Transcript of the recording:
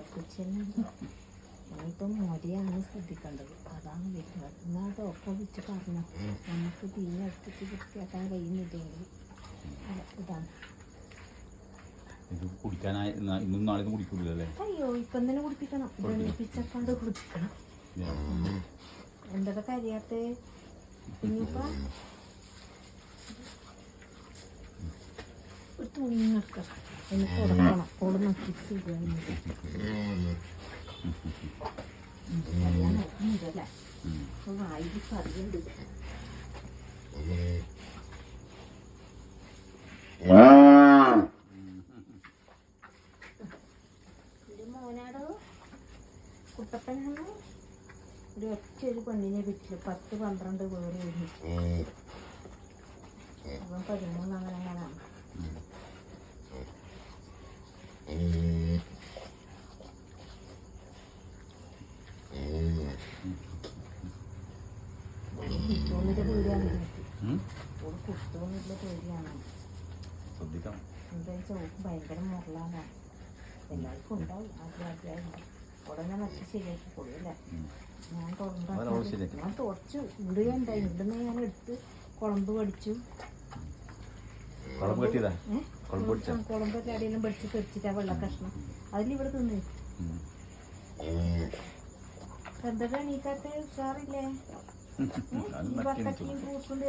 Tension ഇനിയിപ്പം മൊരയാണ് ശ്രദ്ധിക്കേണ്ടത്. അതാണ് വരുന്നത് എന്നാൽ ഡോക്ടറെ വിളിച്ച് പറഞ്ഞു. നമുക്ക് തീ എടുത്തിട്ട് വൃത്തിയാക്കാൻ കഴിയുന്നില്ലെങ്കിൽ ഇതാണ്. ഇത് കുടിക്കാനായി ഇന്ന- നാളെ കുടിക്കൂലല്ലേ? അയ്യോ ഇപ്പം തന്നെ കുടിപ്പിക്കണം. വെള്ളിപ്പിച്ചക്കാണ്ട് കുടിപ്പിക്കണം. എന്തൊക്കെ കരിയാത്ത ഇനിയിപ്പോ എടുക്കണം എന്ന് കൊടുക്കണം കൊടുന്ന കിസ് ഒരു മോനാടോ കുട്ടപ്പനാണ്? ഒരു ഒറ്റ ഒരു പെണ്ണിനെ വിറ്റിൽ പത്ത് പന്ത്രണ്ട് പേര് ഒരുമിച്ച് അപ്പം പതിമൂന്ന് കുട്ടോന്നിന്റെ പേടിയാണ്? ഒരു കുട്ടോന്നിന്റെ പേടിയാണ്. ശ്രദ്ധിക്കണം. എന്താ വെച്ചാൽ ഭയങ്കര മുറലാണ്. എല്ലാവർക്കും ഉണ്ടാവും. ആദ്യം ആദ്യമായി ഉടനെ നട്ട് ശരിയാക്കി കൊടുക്കില്ല ഞാൻ തുറന്നു. ഞാൻ തുടച്ചു ഇടുകയുണ്ടായി ഇടുന്ന ഞാൻ എടുത്ത് കുളമ്പ് പഠിച്ചു. കുളമ്പ് കുളമ്പൊക്കെ അടിയെല്ലാം പഠിച്ച്? തെറിച്ചിട്ടാ വെള്ള കഷ്ണം. അതിലിവിടെ തിന്ന്. എന്തൊക്കെയാണ് ഈ കാറ്റ് ഉഷാറില്ലേ? അത് ഈ നക്കി